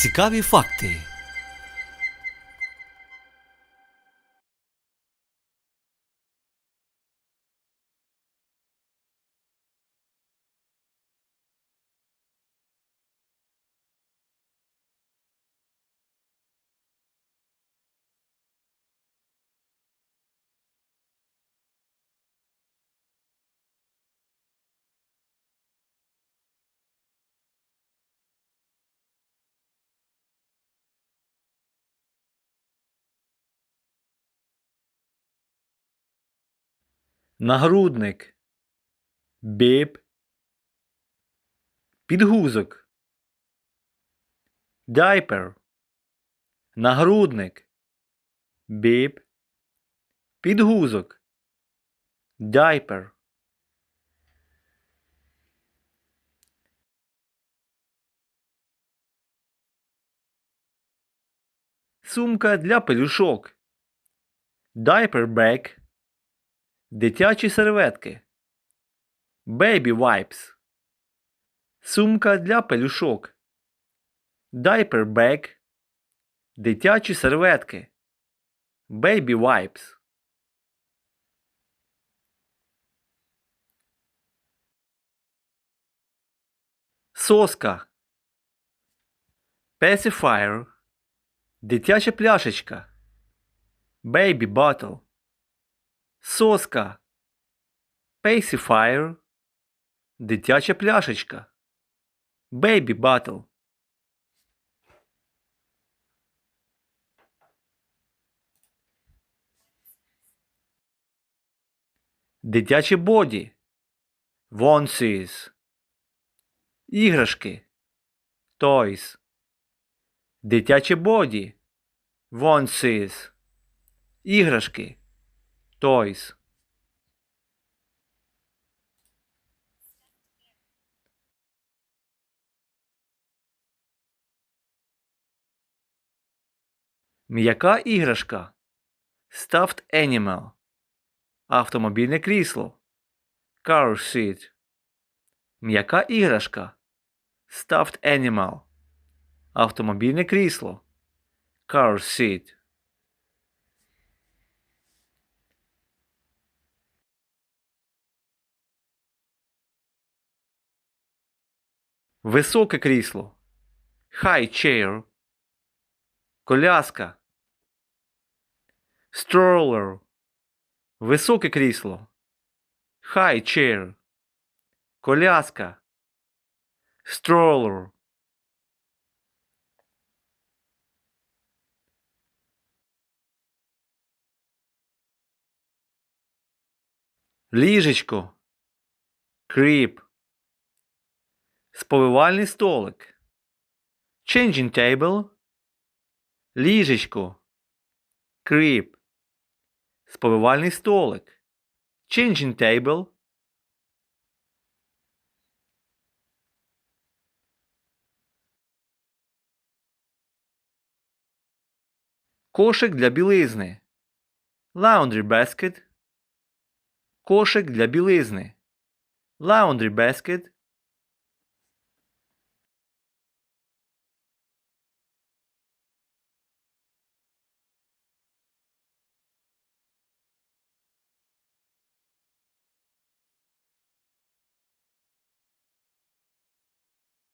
Цікаві факти. Нагрудник. Біб. Підгузок. Дайпер. Нагрудник. Біб. Підгузок. Дайпер. Сумка для пелюшок. Дайпербек. Дитячі серветки. Baby wipes. Сумка для пелюшок. Diaper bag. Дитячі серветки. Baby wipes. Соска. Pacifier. Дитяча пляшечка. Baby bottle. Соска. Pacifier. Дитяча пляшечка. Baby bottle. Дитяче боді. Вонсіз. Іграшки. Toys. Дитяче боді. Вонсіз. Іграшки. Toys. М'яка іграшка. Stuffed animal. Автомобільне крісло. Car seat. М'яка іграшка. Stuffed animal. Автомобільне крісло. Car seat. Високе крісло. High chair. Коляска. Stroller. Високе крісло. High chair. Коляска. Stroller. Ліжечко. Кріп. Сповивальний столик. Changing table. Ліжечко. Кріп. Сповивальний столик. Changing table. Кошик для білизни. Laundry basket. Кошик для білизни. Laundry basket.